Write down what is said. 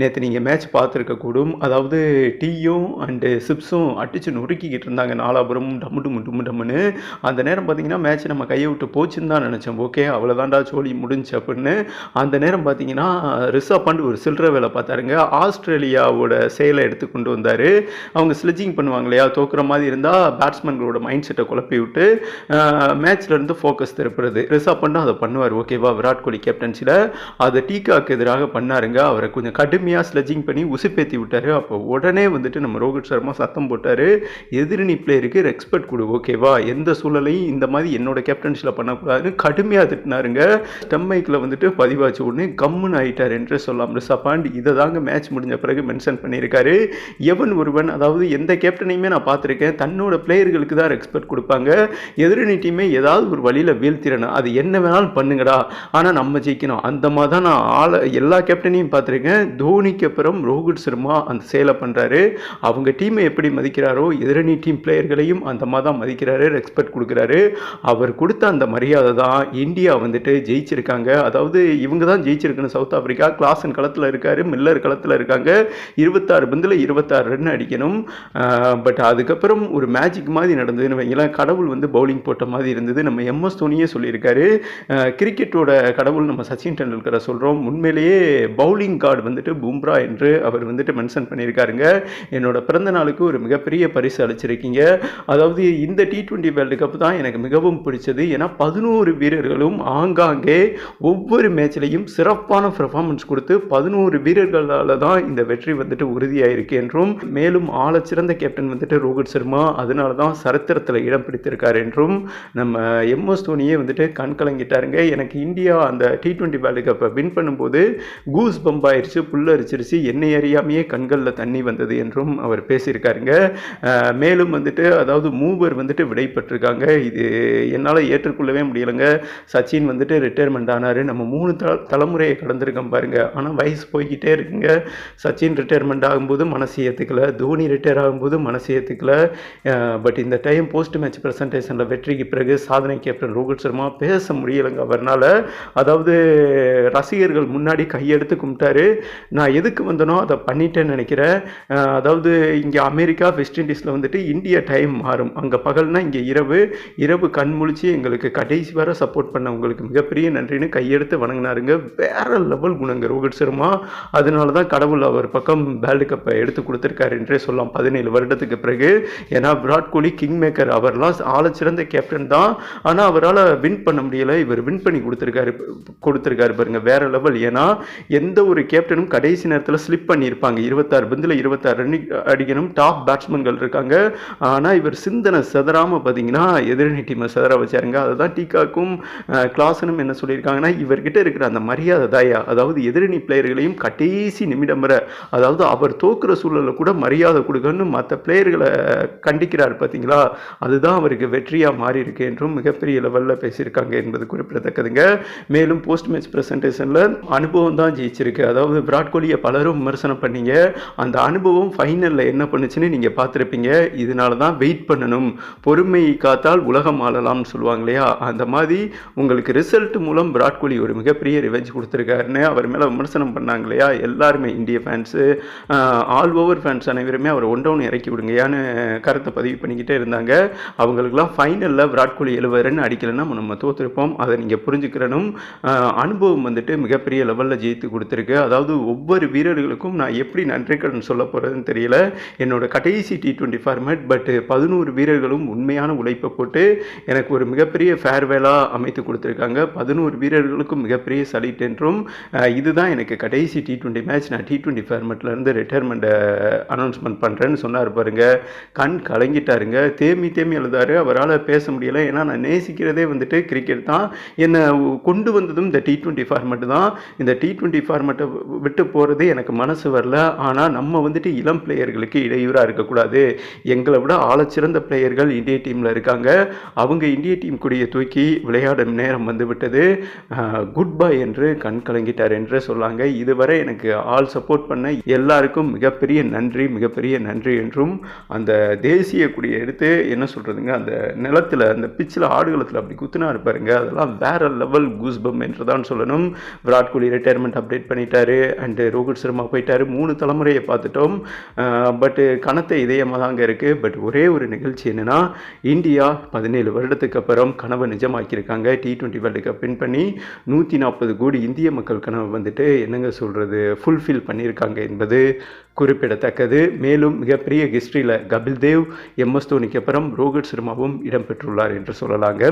நேற்று நீங்கள் மேட்ச் பார்த்துருக்கக்கூடும் அதாவது டீயும் அண்டு சிப்ஸும் அடித்து நொறுக்கிக்கிட்டு இருந்தாங்க. நாலாபுரமும் டம்மு டும்மு டும்மு டம்முன்னு. அந்த நேரம் பார்த்தீங்கன்னா மேட்ச் நம்ம கையை விட்டு போச்சுன்னு தான் நினச்சோம் ஓகே அவ்வளோதான்டா சோழி முடிஞ்சு அப்படின்னு. அந்த நேரம் பார்த்தீங்கன்னா ரிஷப் பாண்ட் ஒரு சில்லற வேலை பார்த்தாருங்க. ஆஸ்திரேலியாவோட செயலை எடுத்து கொண்டு வந்தார். அவங்க ஸ்லெட்ஜிங் பண்ணுவாங்க இல்லையா? தோக்குற மாதிரி இருந்தால் பேட்ஸ்மேன்களோட மைண்ட் செட்டை குழப்பி விட்டு மேட்ச்ல இருந்து ஃபோக்கஸ் திருப்புறது. ரிஷப் பண்டும் அதை பண்ணுவார். ஓகேவா? விராட் கோலி கேப்டன்சியில் அதை டீகாக்கு எதிராக பண்ணாருங்க. அவரை கொஞ்சம் கடுமை அருமையாக ஸ்லெட்ஜிங் பண்ணி உசுப்பேத்தி விட்டாரு. அப்போ உடனே வந்துட்டு நம்ம ரோஹித் சர்மா சத்தம் போட்டார். எதிரணி பிளேயருக்கு ரெஸ்பெக்ட் கொடு ஓகேவா எந்த சூழலையும் இந்த மாதிரி என்னோட கேப்டன்ஷியில் பண்ணக்கூடாதுன்னு கடுமையாக திட்டினாருங்க. ஸ்டெம்மைக்கில் வந்துட்டு பதிவாச்சு உடனே கம்முன்னு ஆயிட்டார் என்று சொல்லலாம் ரிஷப் பாண்ட் இதை தாங்க மேட்ச் முடிஞ்ச பிறகு மென்ஷன் பண்ணியிருக்காரு. எவன் ஒருவன் அதாவது எந்த கேப்டனையுமே நான் பார்த்துருக்கேன். தன்னோட பிளேயர்களுக்கு தான் ரெஸ்பெக்ட் கொடுப்பாங்க. எதிரணி டீமே ஏதாவது ஒரு வழியில் வீழ்த்திடணும் அது என்ன வேணாலும் பண்ணுங்கடா. ஆனால் நம்ம ஜெயிக்கணும். அந்த மாதிரி தான் நான் ஆளை எல்லா கேப்டனையும் பார்த்துருக்கேன். தோனிக்கு அப்புறம் ரோஹித் சர்மா அந்த சேலை பண்ணுறாரு அவங்க டீமை எப்படி மதிக்கிறாரோ எதிரணி டீம் பிளேயர்களையும் அந்த மாதிரி தான் மதிக்கிறாரு ரெஸ்பெக்ட் கொடுக்குறாரு. அவர் கொடுத்த அந்த மரியாதை தான் இந்தியா வந்துட்டு ஜெயிச்சிருக்காங்க. அதாவது இவங்க தான் ஜெயிச்சிருக்கணும் சவுத் ஆப்பிரிக்கா கிளாஸன் களத்தில் இருக்காரு மில்லர் களத்தில் இருக்காங்க. இருபத்தாறு பந்தில் இருபத்தாறு ரன் அடிக்கணும். பட் அதுக்கப்புறம் ஒரு மேஜிக் மாதிரி நடந்ததுன்னு வைங்களேன் கடவுள் வந்து பவுலிங் போட்ட மாதிரி இருந்தது. நம்ம எம்எஸ் தோனியே சொல்லியிருக்காரு. கிரிக்கெட்டோட கடவுள் நம்ம சச்சின் டெண்டுல்கரை சொல்கிறோம் உண்மையிலேயே பவுலிங் கார்டு வந்துட்டு பும்ரா என்று அவர் வந்துட்டு மென்ஷன் பண்ணியிருக்காருங்க. என்னோட பிறந்த நாளுக்கு ஒரு மிகப்பெரிய பரிசு அளிச்சிருக்கீங்க. அதாவது இந்த டி ட்வெண்ட்டி வேர்ல்டு கப் தான் எனக்கு மிகவும் பிடிச்சது. ஏன்னா பதினோரு வீரர்களும் ஆங்காங்கே ஒவ்வொரு மேட்ச்லையும் சிறப்பான பெர்ஃபார்மன்ஸ் கொடுத்து பதினோரு வீரர்களால் தான் இந்த வெற்றி வந்துட்டு உறுதியாயிருக்கு என்றும் மேலும் ஆழச்சிறந்த கேப்டன் வந்துட்டு ரோஹித் சர்மா அதனால தான் சரித்திரத்தில் இடம் பிடித்திருக்கார் என்றும் நம்ம எம்எஸ் தோனியே வந்துட்டு கண் கலங்கிட்டாருங்க. எனக்கு இந்தியா அந்த டி ட்வெண்ட்டி வேர்ல்டு கப்பை வின் பண்ணும்போது கூஸ் பம்ப் ஆயிடுச்சு புல்லரிச்சிருச்சு என்னை அறியாமையே கண்களில் தண்ணி வந்தது என்றும் அவர் பேசியிருக்காருங்க. மேலும் வந்துட்டு அதாவது மூவர் வந்துட்டு விடைபெற்றிருக்காங்க. இது என்னால் ஏற்றுக்கொள்ளவே முடியலைங்க. சச்சின் வந்துட்டு ரிட்டையர்மெண்ட் ஆனார். நம்ம மூணு த தலைமுறையை கடந்திருக்கோம் பாருங்கள் ஆனால் வயசு போய்கிட்டே இருக்குங்க. சச்சின் ரிட்டையர்மெண்ட் ஆகும்போது மனசு ஏற்றுக்கல தோனி ரிட்டையர் ஆகும்போது மனசு ஏற்றுக்கல பட் இந்த டைம் போஸ்ட் மேட்ச் ப்ரெசன்டேஷனில் வெற்றிக்கு பிறகு சாதனை கேப்டன் ரோஹித் சர்மா பேச முடியலைங்க அவர்னால். அதாவது ரசிகர்கள் முன்னாடி கையெடுத்து கும்பிட்டாரு. நான் எதுக்கு வந்தனோ அதை பண்ணிட்டேன்னு நினைக்கிறேன் அதாவது இங்கே அமெரிக்கா வெஸ்ட் இண்டீஸில் வந்துட்டு இந்தியா டைம் மாறும். அங்கே பகல்னா இங்கே இரவு. இரவு கண் முழிச்சு எங்களுக்கு கடைசி வரை சப்போர்ட் பண்ண உங்களுக்கு மிகப்பெரிய நன்றின்னு கையெடுத்து வணங்கினாருங்க. வேற லெவல் குணங்க ரோஹித் சர்மா. அதனால தான் கடவுள் அவர் பக்கம் வேர்ல்டு கப்பை எடுத்து கொடுத்துருக்காரு என்றே சொல்லலாம். பதினேழு வருடத்துக்கு பிறகு ஏன்னா விராட் கோலி கிங் மேக்கர் அவர்லாம் ஆழச்சிறந்த கேப்டன் தான். ஆனால் அவரால் வின் பண்ண முடியலை. இவர் வின் பண்ணி கொடுத்துருக்காரு கொடுத்துருக்காரு பாருங்க வேற லெவல் ஏன்னா எந்த ஒரு கேப்டனும் கடைசி நேரத்தில் ஸ்லிப் பண்ணியிருப்பாங்க. இருபத்தாறு பந்தில் இருபத்தாறு ரன் அடிக்கணும். டாப் பேட்ஸ்மேன்கள் இருக்காங்க. ஆனால் இவர் சிந்தனை செதறாமல் பார்த்தீங்கன்னா எதிரணி டீமை செதற வச்சாருங்க. அதுதான் டீகாக்கும் கிளாஸனும் என்ன சொல்லியிருக்காங்கன்னா இவர்கிட்ட இருக்கிற அந்த மரியாதை தாயா அதாவது எதிரணி பிளேயர்களையும் கடைசி நிமிடம் வர அதாவது அவர் தோக்குற சூழலில் கூட மரியாதை கொடுக்கணும்னு மற்ற பிளேயர்களை கண்டிக்கிறார் பார்த்தீங்களா அதுதான் அவருக்கு வெற்றியாக மாறி இருக்கு என்றும் மிகப்பெரிய லெவலில் பேசியிருக்காங்க என்பது குறிப்பிடத்தக்கதுங்க. மேலும் போஸ்ட் மேட்ச் ப்ரெசன்டேஷனில் அனுபவம் தான் ஜெயிச்சிருக்கு. அதாவது விராட் கோலியை பலரும் விமர்சனம் பண்ணீங்க. அந்த அனுபவம் ஃபைனலில் என்ன பண்ணுச்சுன்னு நீங்கள் பார்த்துருப்பீங்க. இதனால தான் வெயிட் பண்ணணும். பொறுமை காத்தால் உலகம் ஆளலாம்னு சொல்லுவாங்க இல்லையா? அந்த மாதிரி உங்களுக்கு ரிசல்ட் மூலம் விராட் கோலி ஒரு மிகப்பெரிய ரிவெஞ்ச் கொடுத்துருக்காருன்னு அவர் மேலே விமர்சனம் பண்ணாங்க இல்லையா? எல்லாருமே இந்திய ஃபேன்ஸு ஆல் ஓவர் ஃபேன்ஸ் அனைவருமே அவர் ஒன் டவுன் இறக்கி விடுங்கயான்னு கருத்தை பதிவு பண்ணிக்கிட்டே இருந்தாங்க. அவங்களுக்குலாம் ஃபைனலில் விராட் கோலி எழுபது அடிக்கலைன்னா நம்ம தோற்றுருப்போம் அதை நீங்கள் புரிஞ்சுக்கிறனும். அனுபவம் வந்துட்டு மிகப்பெரிய லெவலில் ஜெயித்து கொடுத்துருக்கு. அதாவது ஒவ்வொரு ஒவ்வொரு வீரர்களுக்கும் நான் எப்படி நன்றி கடன் சொல்ல போகிறதுன்னு தெரியல. என்னோட கடைசி டி டுவெண்ட்டி ஃபார்மேட் பட்டு பதினோரு வீரர்களும் உண்மையான உழைப்பை போட்டு எனக்கு ஒரு மிகப்பெரிய ஃபேர்வேலாக அமைத்து கொடுத்துருக்காங்க. பதினோரு வீரர்களுக்கும் மிகப்பெரிய சலிட் என்றும் இதுதான் எனக்கு கடைசி டி டுவெண்ட்டி மேட்ச் நான் டி டுவெண்ட்டி ஃபார்மேட்லேருந்து ரிட்டையர்மெண்ட்டை அனௌன்ஸ்மெண்ட் பண்ணுறேன்னு சொன்னார் பாருங்க. கண் கலங்கிட்டாருங்க. தேமி தேமி எழுதாரு. அவரால் பேச முடியலை. ஏன்னா நான் நேசிக்கிறதே வந்துட்டு கிரிக்கெட் தான். என்னை கொண்டு வந்ததும் இந்த டி டுவெண்ட்டி ஃபார்மேட் தான். இந்த டி டுவெண்ட்டி ஃபார்மேட்டை விட்டு போகிறது எனக்கு மனசு வரல. ஆனால் நம்ம வந்துட்டு இளம் பிளேயர்களுக்கு இடையூறாக இருக்கக்கூடாது. எங்களை விட ஆழச்சிறந்த பிளேயர்கள் இந்திய டீமில் இருக்காங்க. அவங்க இந்திய டீம் கூடிய தூக்கி விளையாடும் நேரம் வந்து விட்டது குட் பை என்று கண் கலங்கிட்டார் என்று சொல்லாங்க. இதுவரை எனக்கு ஆல் சப்போர்ட் பண்ண எல்லாருக்கும் மிகப்பெரிய நன்றி மிகப்பெரிய நன்றி என்றும் அந்த தேசிய கொடியை எடுத்து என்ன சொல்கிறதுங்க அந்த நிலத்தில் அந்த பிச்சில் ஆடுகளத்தில் அப்படி குத்துனா இருப்பாருங்க அதெல்லாம் வேற லெவல் கூஸ்பம் என்று தான் சொல்லணும். விராட் கோலி ரிட்டையர்மெண்ட் அப்டேட் பண்ணிட்டாரு. அண்டு ரோஹித் சர்மா போயிட்டார். மூணு தலைமுறையை பார்த்துட்டோம். பட்டு கனத்த இதயமாக தாங்க இருக்குது பட் ஒரே ஒரு நிகழ்ச்சி என்னென்னா இந்தியா பதினேழு வருடத்துக்கு அப்புறம் கனவை நிஜமாக்கியிருக்காங்க. T twenty world cup win பண்ணி நூற்றி நாற்பது கோடி இந்திய மக்கள் கனவை வந்துட்டு என்னங்க சொல்கிறது ஃபுல்ஃபில் பண்ணியிருக்காங்க என்பது குறிப்பிடத்தக்கது. மேலும் மிகப்பெரிய ஹிஸ்ட்ரியில் கபில் தேவ் எம்எஸ் தோனிக்கு அப்புறம் ரோஹித் சர்மாவும் இடம்பெற்றுள்ளார் என்று சொல்லலாங்க.